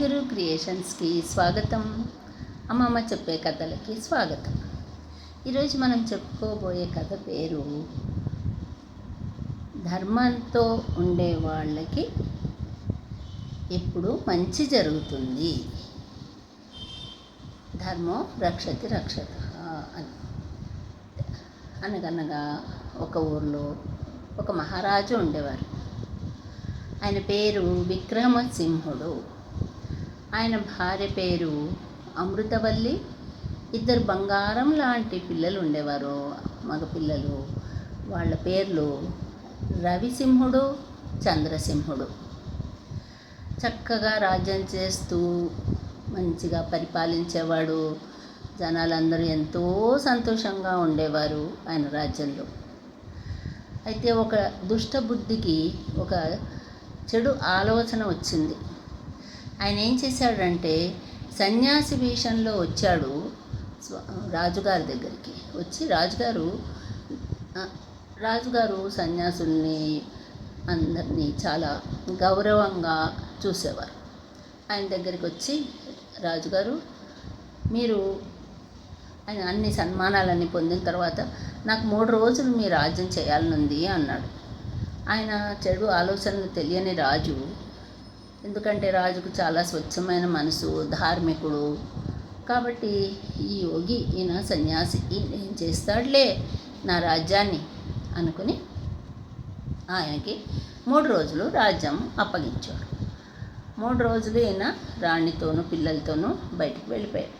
సాయిగురు క్రియేషన్స్కి స్వాగతం. అమ్మమ్మ చెప్పే కథలకి స్వాగతం. ఈరోజు మనం చెప్పుకోబోయే కథ పేరు ధర్మంతో ఉండే వాళ్ళకి ఎప్పుడు మంచి జరుగుతుంది. ధర్మం రక్షతి రక్షత అని. అనగనగా ఒక ఊర్లో ఒక మహారాజు ఉండేవారు. ఆయన పేరు విక్రమసింహుడు. ఆయన భార్య పేరు అమృతవల్లి. ఇద్దరు బంగారం లాంటి పిల్లలు ఉండేవారు మగ పిల్లలు వాళ్ళ పేర్లు రవిసింహుడు చంద్రసింహుడు. చక్కగా రాజ్యం చేస్తూ మంచిగా పరిపాలించేవాడు. జనాలందరూ ఎంతో సంతోషంగా ఉండేవారు ఆయన రాజ్యంలో. అయితే ఒక దుష్టబుద్ధికి ఒక చెడు ఆలోచన వచ్చింది. ఆయన ఏం చేశాడంటే సన్యాసి వేషంలో వచ్చాడు రాజుగారి దగ్గరికి. వచ్చి రాజుగారు రాజుగారు సన్యాసుల్ని అందరినీ చాలా గౌరవంగా చూసేవారు. ఆయన దగ్గరికి వచ్చి రాజుగారు మీరు ఆయన అన్ని సన్మానాలన్నీ పొందిన తర్వాత నాకు మూడు రోజులు మీ రాజ్యం చేయాలనుంది అన్నాడు. ఆయన చెడు ఆలోచనలు తెలియని రాజు ఎందుకంటే రాజుకు చాలా స్వచ్ఛమైన మనసు ధార్మికుడు. కాబట్టి ఈ యోగి ఈయన సన్యాసి ఈయన ఏం చేస్తాడులే నా రాజ్యాన్ని అనుకుని ఆయనకి మూడు రోజులు రాజ్యం అప్పగించాడు. మూడు రోజులు ఈయన రాణితోనూ పిల్లలతోనూ బయటికి వెళ్ళిపోయాడు.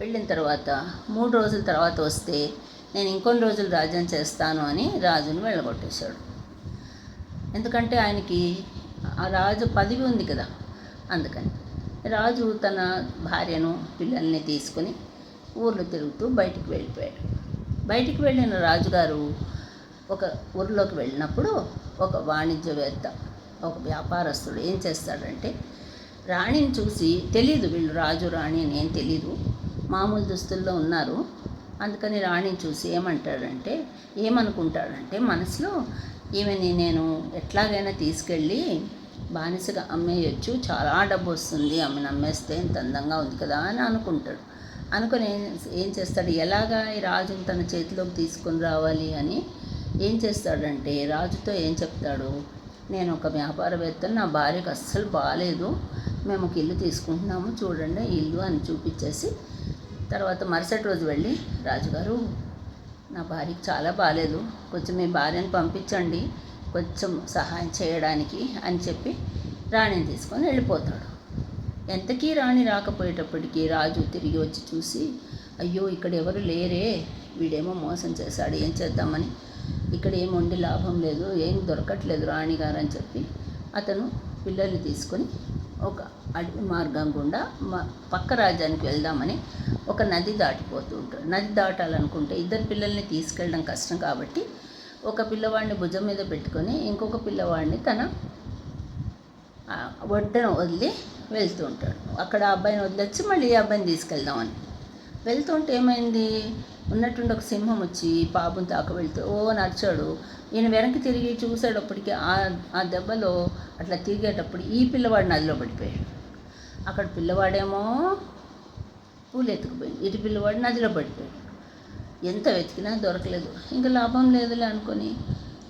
వెళ్ళిన తర్వాత మూడు రోజుల తర్వాత వస్తే నేను ఇంకొన్ని రోజులు రాజ్యం చేస్తాను అని రాజును వెళ్ళగొట్టేశాడు. ఎందుకంటే ఆయనకి రాజు పదవి ఉంది కదా అందుకని. రాజు తన భార్యను పిల్లల్ని తీసుకుని ఊర్లో తిరుగుతూ బయటికి వెళ్ళిపోయాడు. బయటికి వెళ్ళిన రాజుగారు ఒక ఊర్లోకి వెళ్ళినప్పుడు ఒక వాణిజ్యవేత్త ఒక వ్యాపారస్తుడు ఏం చేస్తాడంటే రాణిని చూసి తెలీదు వీళ్ళు రాజు రాణి అని ఏం తెలీదు మామూలు దుస్తుల్లో ఉన్నారు. అందుకని రాణిని చూసి ఏమంటాడంటే ఏమనుకుంటాడంటే మనసులో ఈమెని నేను ఎట్లాగైనా తీసుకెళ్ళి బానిసగా అమ్మేయచ్చు చాలా డబ్బు వస్తుంది ఆమెను అమ్మేస్తే ఇంత అందంగా ఉంది కదా అని అనుకుంటాడు. అనుకుని ఏం చేస్తాడు? ఎలాగా ఈ రాజుని తన చేతిలోకి తీసుకొని రావాలి అని ఏం చేస్తాడంటే రాజుతో ఏం చెప్తాడు? నేను ఒక వ్యాపారవేత్తను నా భార్యకు అస్సలు బాగాలేదు మేము ఒక ఇల్లు తీసుకుంటున్నాము చూడండి ఇల్లు అని చూపించేసి తర్వాత మరుసటి రోజు వెళ్ళి రాజుగారు నా భార్యకి చాలా బాగాలేదు కొంచెం మీ భార్యను పంపించండి కొంచెం సహాయం చేయడానికి అని చెప్పి రాణిని తీసుకొని వెళ్ళిపోతాడు. ఎంతకీ రాణి రాకపోయేటప్పటికీ రాజు తిరిగి వచ్చి చూసి అయ్యో ఇక్కడ ఎవరు లేరే వీడేమో మోసం చేశాడు ఏం చేద్దామని? ఇక్కడ ఏం వండి లాభం లేదు ఏం దొరకట్లేదు రాణి గారు అని చెప్పి అతను పిల్లల్ని తీసుకొని ఒక అడవి మార్గం గుండా మా పక్క రాజ్యానికి వెళ్దామని ఒక నది దాటిపోతూ ఉంటాడు. నది దాటాలనుకుంటే ఇద్దరు పిల్లల్ని తీసుకెళ్ళడం కష్టం కాబట్టి ఒక పిల్లవాడిని భుజం మీద పెట్టుకొని ఇంకొక పిల్లవాడిని తన ఒడ్డను వదిలి వెళ్తూ ఉంటాడు. అక్కడ అబ్బాయిని వదిలొచ్చి మళ్ళీ ఈ అబ్బాయిని తీసుకెళ్దామని. వెళ్తుంటే ఏమైంది? ఉన్నట్టుండి ఒక సింహం వచ్చి పాపం తాక వెళ్తూ ఓ నడిచాడు. ఈయన వెనక్కి తిరిగి చూసేటప్పటికి ఆ ఆ దెబ్బలో అట్లా తిరిగేటప్పుడు ఈ పిల్లవాడు నదిలో పడిపోయాడు. అక్కడ పిల్లవాడేమో పూలు ఎత్తుకుపోయింది. ఇటు పిల్లవాడు నదిలో పడిపోయాడు. ఎంత వెతికినా దొరకలేదు. ఇంకా లాభం లేదులే అనుకొని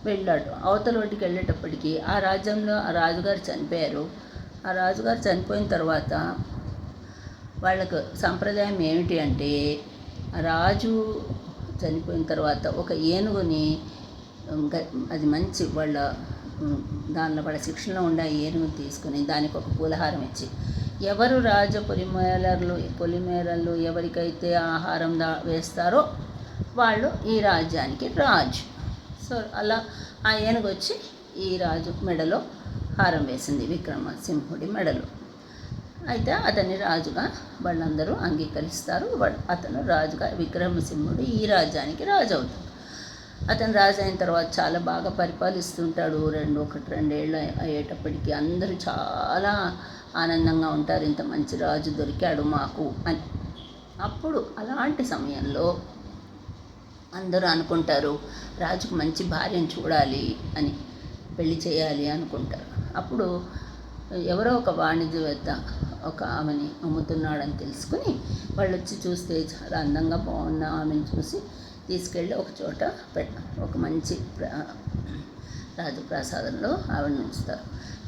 వెళ్ళాడు. అవతల ఒడ్డుకి వెళ్ళేటప్పటికి ఆ రాజ్యంలో ఆ రాజుగారు చనిపోయారు. ఆ రాజుగారు చనిపోయిన తర్వాత వాళ్ళకు సంప్రదాయం ఏమిటి అంటే ఆ రాజు చనిపోయిన తర్వాత ఒక ఏనుగుని అది మంచి వాళ్ళ దానిలో వాళ్ళ శిక్షణలో ఉండే ఏనుగుని తీసుకుని దానికి ఒక పూలహారం ఇచ్చి ఎవరు రాజ పొలిమేరలు పొలిమేరలు ఎవరికైతే ఆహారం దా వేస్తారో వాళ్ళు ఈ రాజ్యానికి రాజు. సో అలా ఆయనకు వచ్చి ఈ రాజు మెడలో హారం వేసింది విక్రమసింహుడి మెడలో. అయితే అతన్ని రాజుగా వాళ్ళందరూ అంగీకరిస్తారు. అతను రాజుగా విక్రమసింహుడు ఈ రాజ్యానికి రాజు అవుతాడు అతను రాజు అయిన తర్వాత చాలా బాగా పరిపాలిస్తుంటాడు. రెండు ఒకటి రెండేళ్ళు అయ్యేటప్పటికి అందరూ చాలా ఆనందంగా ఉంటారు. ఇంత మంచి రాజు దొరికాడు మాకు అని. అప్పుడు అలాంటి సమయంలో అందరూ అనుకుంటారు రాజుకు మంచి భార్యను చూడాలి అని పెళ్ళి చేయాలి అనుకుంటారు. అప్పుడు ఎవరో ఒక వాణిజ్యవేత్త ఒక ఆమెని అమ్ముతున్నాడని తెలుసుకుని వాళ్ళు వచ్చి చూస్తే చాలా అందంగా బాగున్న ఆమెను చూసి తీసుకెళ్ళి ఒక చోట పెట్ట. ఒక మంచి ప్ర- రాజప్రాసాదంలో ఆవిడని ఉంచుతారు.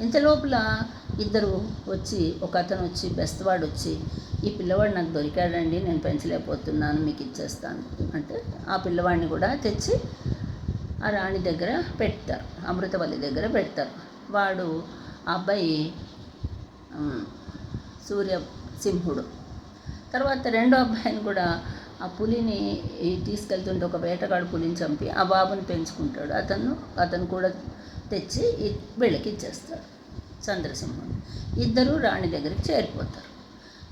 ఇంత లోపల ఇద్దరు వచ్చి ఒక అతను వచ్చి బెస్తవాడు వచ్చి ఈ పిల్లవాడు నాకు దొరికాడండి నేను పెంచలేకపోతున్నాను మీకు ఇచ్చేస్తాను. అంటే ఆ పిల్లవాడిని కూడా తెచ్చి ఆ రాణి దగ్గర పెడతారు అమృతవల్లి దగ్గర పెడతారు. వాడు ఆ అబ్బాయి సూర్య సింహుడు. తర్వాత రెండో అబ్బాయిని కూడా ఆ పులిని తీసుకెళ్తుంటే ఒక వేటగాడు పులిని చంపి ఆ బాబుని పెంచుకుంటాడు. అతను అతను కూడా తెచ్చి వీళ్ళకి ఇచ్చేస్తాడు. చంద్రసింహుడు. ఇద్దరు రాణి దగ్గరికి చేరిపోతారు.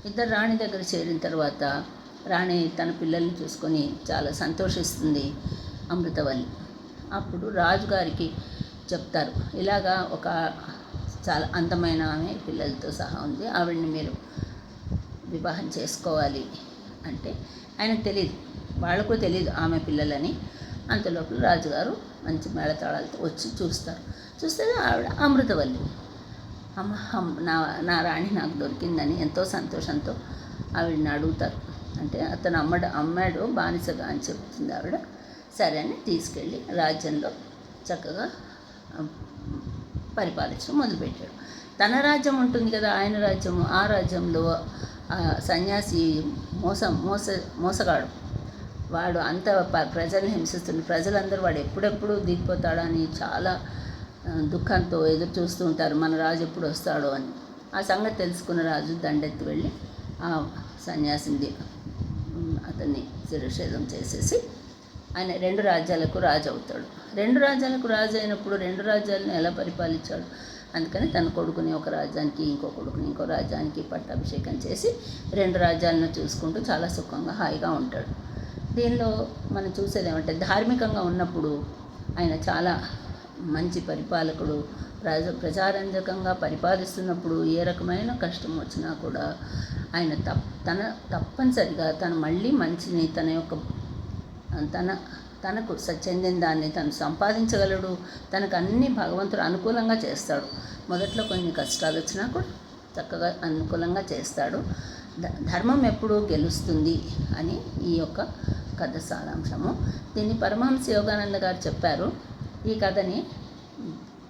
ఇద్దరు రాణి దగ్గర చేరిన తర్వాత రాణి తన పిల్లల్ని చూసుకొని చాలా సంతోషిస్తుంది అమృతవల్లి. అప్పుడు రాజుగారికి చెప్తారు ఇలాగా ఒక చాలా అందమైన ఆమె పిల్లలతో సహా ఉంది. ఆవిడని మీరు వివాహం చేసుకోవాలి అంటే ఆయనకు తెలియదు వాళ్ళకు తెలియదు ఆమె పిల్లలని. అంతలోపల రాజుగారు మంచి మేళతాళాలతో వచ్చి చూస్తారు. చూస్తే ఆవిడ అమృతవల్లి. అమ్మ నా నా రాణి నాకు దొరికిందని ఎంతో సంతోషంతో ఆవిడని అడుగుతారు. అంటే అతను అమ్మడు అమ్మాడు బానిసగా అని చెప్తుంది ఆవిడ. సరే అని తీసుకెళ్ళి రాజ్యంలో చక్కగా పరిపాలించడం మొదలుపెట్టాడు. తన రాజ్యం ఉంటుంది కదా ఆయన రాజ్యము. ఆ రాజ్యంలో ఆ సన్యాసి మోసం మోస మోసగాడు. వాడు అంత ప- ప్రజల్ని హింసిస్తుంది ప్రజలందరూ వాడు ఎప్పుడెప్పుడు దిగిపోతాడని అని చాలా దుఃఖంతో ఎదురు చూస్తూ ఉంటారు మన రాజు ఎప్పుడు వస్తాడో అని. ఆ సంగతి తెలుసుకున్న రాజు దండెత్తి వెళ్ళి ఆ సన్యాసిని అతన్ని శిరఛేదం చేసేసి ఆయన రెండు రాజ్యాలకు రాజు అవుతాడు. రెండు రాజ్యాలకు రాజు అయినప్పుడు రెండు రాజ్యాలను ఎలా పరిపాలించాడు? అందుకని తన కొడుకుని ఒక రాజ్యానికి ఇంకో కొడుకుని ఇంకో రాజ్యానికి పట్టాభిషేకం చేసి రెండు రాజ్యాలను చూసుకుంటూ చాలా సుఖంగా హాయిగా ఉంటాడు. దీనిలో మనం చూసేది ఏమంటే ధార్మికంగా ఉన్నప్పుడు ఆయన చాలా మంచి పరిపాలకుడు ప్రజ ప్రజారంజకంగా పరిపాలిస్తున్నప్పుడు ఏ రకమైన కష్టం వచ్చినా కూడా ఆయన తప్ తన తప్పనిసరిగా తను మళ్ళీ మంచిని తన యొక్క తన తనకు స- చెందిన దాన్ని తను సంపాదించగలడు. తనకు అన్ని భగవంతుడు అనుకూలంగా చేస్తాడు. మొదట్లో కొన్ని కష్టాలు వచ్చినా కూడా చక్కగా అనుకూలంగా చేస్తాడు. ధర్మం ఎప్పుడూ గెలుస్తుంది అని ఈ యొక్క కథ సారాంశము. దీన్ని పరమహంస యోగానంద గారు చెప్పారు. ఈ కథని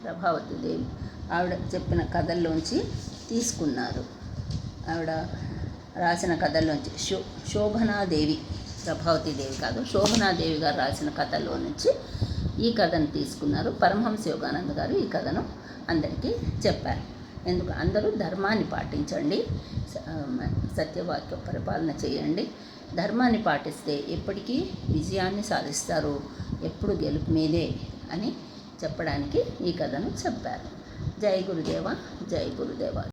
ప్రభావతి దేవి ఆవిడ చెప్పిన కథల్లోంచి తీసుకున్నారు. ఆవిడ రాసిన కథల్లోంచి శో శోభనాదేవి ప్రభావతి దేవి కాదు శోభనాదేవి గారు రాసిన కథల్లో నుంచి ఈ కథను తీసుకున్నారు. పరమహంస యోగానంద గారు ఈ కథను అందరికీ చెప్పారు. ఎందుకు? అందరూ ధర్మాన్ని పాటించండి స- సత్యవాక్య పరిపాలన చేయండి. ధర్మాన్ని పాటిస్తే ఎప్పటికీ విజయాన్ని సాధిస్తారు. ఎప్పుడు గెలుపు మీదే అని చెప్పడానికి ఈ కథను చెప్పారు. జై గురుదేవ జై గురుదేవ.